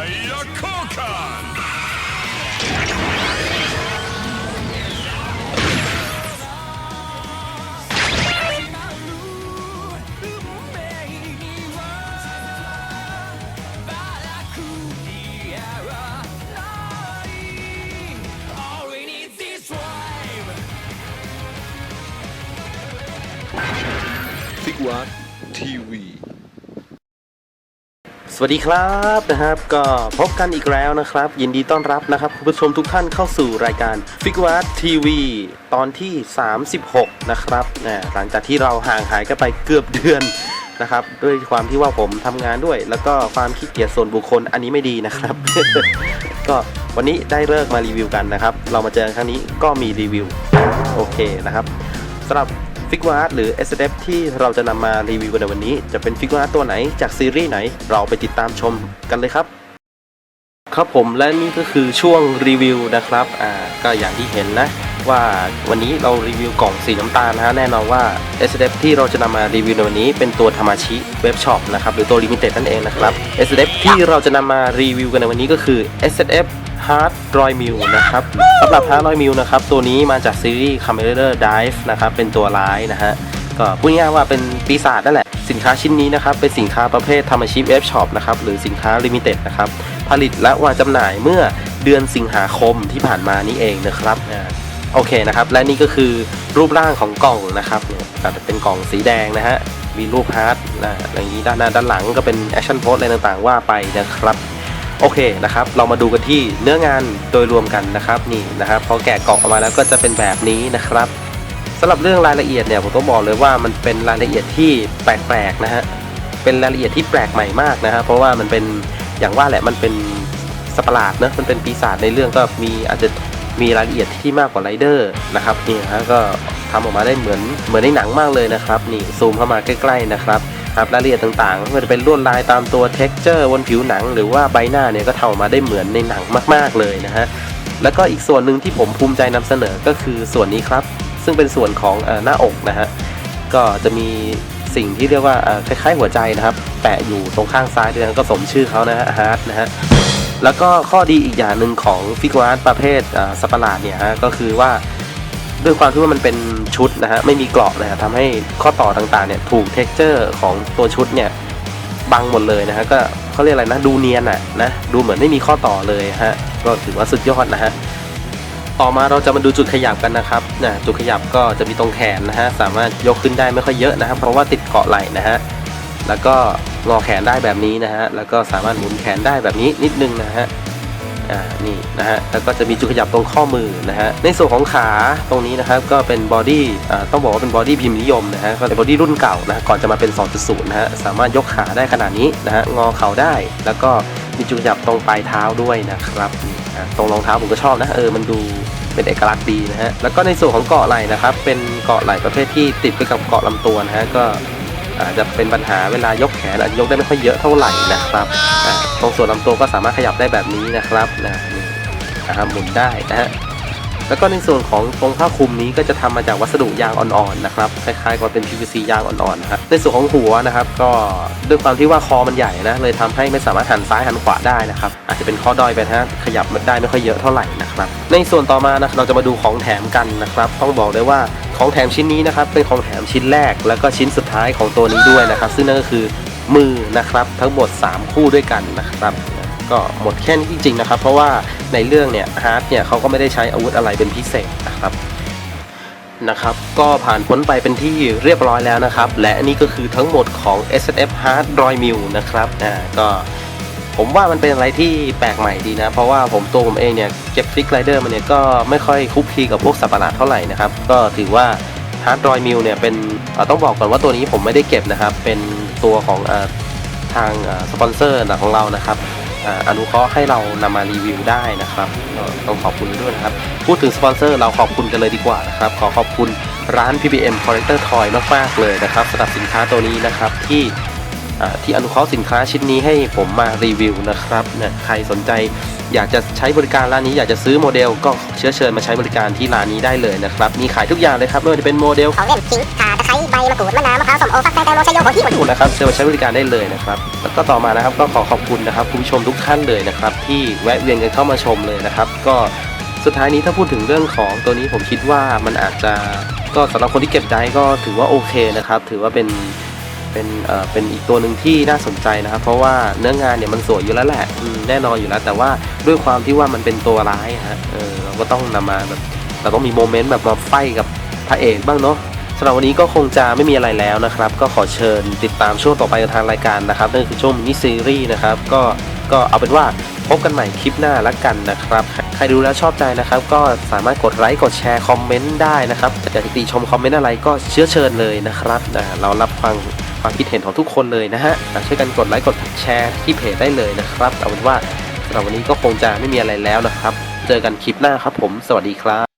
Fire Kokan! ฟิกวาร์ที วีสวัสดีครับนะครับ ก็พบกันอีกแล้วนะครับ ยินดีต้อนรับนะครับคุณผู้ชมทุกท่านเข้าสู่รายการ f i g u a r t TV ตอนที่ 36 นะครับนะหลังจากที่เราห่างหายกันไปเกือบเดือนนะครับ ด้วยความที่ว่าผมทำงานด้วย แล้วก็ความขี้เกียจส่วนบุคคลอันนี้ไม่ดีนะครับ ก็วันนี้ได้เลิกมารีวิวกันนะครับ เรามาเจอครั้งนี้ก็มีรีวิวโอเคนะครับสำหรับ ฟิกวาร์หรือ s f ที่เราจะนำมารีวิวในวันนี้ จะเป็นฟิกวาร์ตัวไหนจากซีรีส์ไหน เราไปติดตามชมกันเลยครับ ครับผมและนี่ก็คือช่วงรีวิวนะครับอ่าก็อย่างที่เห็นนะว่าวันนี้เรารีวิวกล่องสีน้ำตาลนะฮะแน่นอนว่า s f ที่เราจะนำมารีวิวในวันนี้เป็นตัวธรรมาชิเว็บช็อปนะครับหรือตัวลิมิเต็ดนั่นเองนะครับ s f ที่เราจะนำมารีวิวกันในวันนี้ก็คือ s f Hard Roy m i l นะครับสำหรับ Hard Roy m i l นะครับตัวนี้มาจากซีรีส์ c a m e r a Dive นะครับเป็นตัวร้ายนะฮะก็พูดง่ายว่าเป็นปีศาจนั่นแหละ สินค้าชิ้นนี้นะครับ เป็นสินค้าประเภทธรรมชิปเว็บช็อปนะครับหรือสินค้าลิมิเต็ดนะครับ ผลิตและวางจำหน่ายเมื่อเดือนสิงหาคมที่ผ่านมานี่เองนะครับโอเคนะครับ และนี่ก็คือรูปร่างของกล่องนะครับเนี่ยจะเป็นกล่องสีแดงนะฮะมีรูปฮาร์ดนะอย่างนี้ด้านหน้าด้านหลังก็เป็นแอคชั่นโพสอะไรต่างๆว่าไปนะครับ โอเคนะครับ เรามาดูกันที่เนื้องานโดยรวมกันนะครับนี่นะครับพอแกะกล่องออกมาแล้วก็จะเป็นแบบนี้นะครับสำหรับเรื่องรายละเอียดเนี่ยผมต้องบอกเลยว่ามันเป็นรายละเอียดที่แปลกๆนะฮะเป็นรายละเอียดที่แปลกใหม่มากนะฮะเพราะว่ามันเป็นอย่างว่าแหละมันเป็นสปาร์ตนะมันเป็นปีศาจในเรื่องก็มีอาจจะ มีรายละเอียดที่มากกว่าไรเดอร์นะครับนี่ฮะก็ทำออกมาได้เหมือนเหมือนในหนังมากเลยนะครับนี่ซูมเข้ามาใกล้ๆนะครับครับรายละเอียดต่างๆไม่ว่าจะเป็นลวดลายตามตัว t e x t อร์บนผิวหนัง หรือว่าใบหน้าเนี่ยก็ทำออกมาได้เหมือนในหนังมากๆเลยนะฮะแล้วก็อีกส่วนหนึ่งที่ผมภูมิใจนำเสนอก็คือส่วนนี้ครับ ซึ่งเป็นส่วนของเออหน้าอกนะฮะก็จะมี สิ่งที่เรียกว่าคล้ายๆหัวใจนะครับ แปะอยู่ตรงข้างซ้ายด้วยนะก็สมชื่อเขานะฮะฮาร์ดนะฮะแล้วก็ข้อดีอีกอย่างหนึ่งของฟิกวาร์ประเภทอ่าสัตว์ปหลาดเนี่ยฮะก็คือว่าด้วยความที่ว่ามันเป็นชุดนะฮะไม่มีเกราะนะฮะทำให้ข้อต่อต่างๆเนี่ยถูกเท็กเจอร์ของตัวชุดเนี่ยบังหมดเลยนะฮะก็เขาเรียกอะไรนะดูเนียนอะนะดูเหมือนไม่มีข้อต่อเลยฮะก็ถือว่าสุดยอดนะฮะ ต่อมาเราจะมาดูจุดขยับกันนะครับนะจุดขยับก็จะมีตรงแขนนะฮะสามารถยกขึ้นได้ไม่ค่อยเยอะนะครับ เพราะว่าติดเกาะไหล่นะฮะแล้วก็งอแขนได้แบบนี้นะฮะแล้วก็สามารถหมุนแขนได้แบบนี้นิดนึงนะฮะ อ่านี่นะฮะแล้วก็จะมีจุดขยับตรงข้อมือนะฮะในส่วนของขาตรงนี้นะครับก็เป็นบอดี้อ่าต้องบอกว่าเป็นบอดี้พิมพ์นิยมนะฮะก็เป็นบอดี้รุ่นเก่านะะก่อนจะมาเป็น 2.0 นะฮะสามารถยกขาได้ขนาดนี้นะฮะงอเข่าได้ แล้วก็มีจุดขยับตรงปลายเท้าด้วยนะครับนี่อะตรงรองเท้าผมก็ชอบนะเออมันดูเป็นเอกลักษณ์ดีนะฮะแล้วก็ในส่วนของเกาะไหล่นะครับเป็นเกาะไหล่ประเภทที่ติดไปกับเกาะลำตัวนะฮะก็ อาจจะเป็นปัญหาเวลายกแขนอาจจะยกได้ไม่ค่อยเยอะเท่าไหร่นะครับตรงส่วนลำตัวก็สามารถขยับได้แบบนี้นะครับนะนี่นะครับหมุนได้นะฮะ แล้วก็ในส่วนของตรงผ้าคลุมนี้ก็จะทำมาจากวัสดุยางอ่อนๆนะครับคล้ายๆกับเป็น PVC ยางอ่อนๆนะครับในส่วนของหัวนะครับก็ด้วยความที่ว่าคอมันใหญ่นะเลยทำให้ไม่สามารถหันซ้ายหันขวาได้นะครับอาจจะเป็นข้อด้อยไปนะฮะขยับมันได้ไม่ค่อยเยอะเท่าไหร่นะครับในส่วนต่อมานะเราจะมาดูของแถมกันนะครับต้องบอกเลยว่าของแถมชิ้นนี้นะครับเป็นของแถมชิ้นแรก แล้วก็ชิ้นสุดท้ายของตัวนี้ด้วยนะครับ ซึ่งนั่นก็คือมือนะครับทั้งหมด 3 คู่ด้วยกันนะครับ ก็หมดแค่นี้จริงๆนะครับ เพราะว่าในเรื่องเนี่ยฮาร์ดเนี่ยเขาก็ไม่ได้ใช้อาวุธอะไรเป็นพิเศษนะครับนะครับ ก็ผ่านพ้นไปเป็นที่เรียบร้อยแล้วนะครับ และนี่ก็คือทั้งหมดของ S F Hard Roy m i l นะครับอ่าก็ผมว่ามันเป็นอะไรที่แปลกใหม่ดีนะ เพราะว่าผมตัวผมเองเนี่ยเก็บฟิกไรเดอร์มันเนี่ยก็ไม่ค่อยคลุกคลีกับพวกสัตว์ประหลาดเท่าไหร่นะครับ ก็ถือว่า Hard Roy m i l เนี่ยเป็นเออต้องบอกก่อนว่าตัวนี้ผมไม่ได้เก็บนะครับ เป็นตัวของอทางอสปอนเซอร์ของเรานะครับ อนุเคราะห์ให้เรานำมารีวิวได้นะครับก็ต้องขอบคุณด้วยนะครับ พูดถึงสปอนเซอร์เราขอบคุณกันเลยดีกว่านะครับ ขอขอบคุณร้าน PBM Collector Toy มากๆเลยนะครับสำหรับสินค้าตัวนี้นะครับที่ที่อนุเคราะห์สินค้าชิ้นนี้ให้ผมมารีวิวนะครับเนี่ยใครสนใจ อยากจะใช้บริการร้านนี้อยากจะซื้อโมเดล ก็เชื้อเชิญมาใช้บริการที่ร้านนี้ได้เลยนะครับมีขายทุกอย่างเลยครับไม่ว่าจะเป็นโมเดลของเล่นขิงข่าตะไคร้ใบมะกรูดมะนาวมะพร้าวส้มโอฟักแตงแตงโมชะโยโหที่หมดถูกนะครับเชิญมาใช้บริการได้เลยนะครับแล้วก็ต่อมานะครับก็ขอขอบคุณนะครับคุณผู้ชมทุกท่านเลยนะครับที่แวะเวียนกันเข้ามาชมเลยนะครับก็สุดท้ายนี้ถ้าพูดถึงเรื่องของตัวนี้ผมคิดว่ามันอาจจะก็สำหรับคนที่เก็บได้ก็ถือว่าโอเคนะครับถือว่าเป็น เป็นเอ่อเป็นอีกตัวหนึ่งที่น่าสนใจนะครับ เพราะว่าเนื้องานเนี่ยมันสวยอยู่แล้วแหละอืมแน่นอนอยู่แล้ว แต่ว่าด้วยความที่ว่ามันเป็นตัวร้ายฮะเออเราก็ต้องนำมาแบบเราต้องมีโมเมนต์แบบมาไฟกับพระเอกบ้างเนาะสำหรับวันนี้ก็คงจะไม่มีอะไรแล้วนะครับ ก็ขอเชิญติดตามช่วงต่อไปทางรายการนะครับนั่นคือช่วงมินิซีรีส์นะครับก็ก็เอาเป็นว่าพบกันใหม่คลิปหน้าละกันนะครับ ใครดูแล้วชอบใจนะครับ ก็สามารถกดไลค์กดแชร์คอมเมนต์ได้นะครับอยากจะติชมคอมเมนต์อะไรก็เชื้อเชิญเลยนะครับอ่าเรารับฟัง ความคิดเห็นของทุกคนเลยนะฮะช่วยกันกดไลค์กดแชร์ที่เพจได้เลยนะครับเอาเป็นว่าสำหรับวันนี้ก็คงจะไม่มีอะไรแล้วนะครับ เจอกันคลิปหน้าครับผม สวัสดีครับ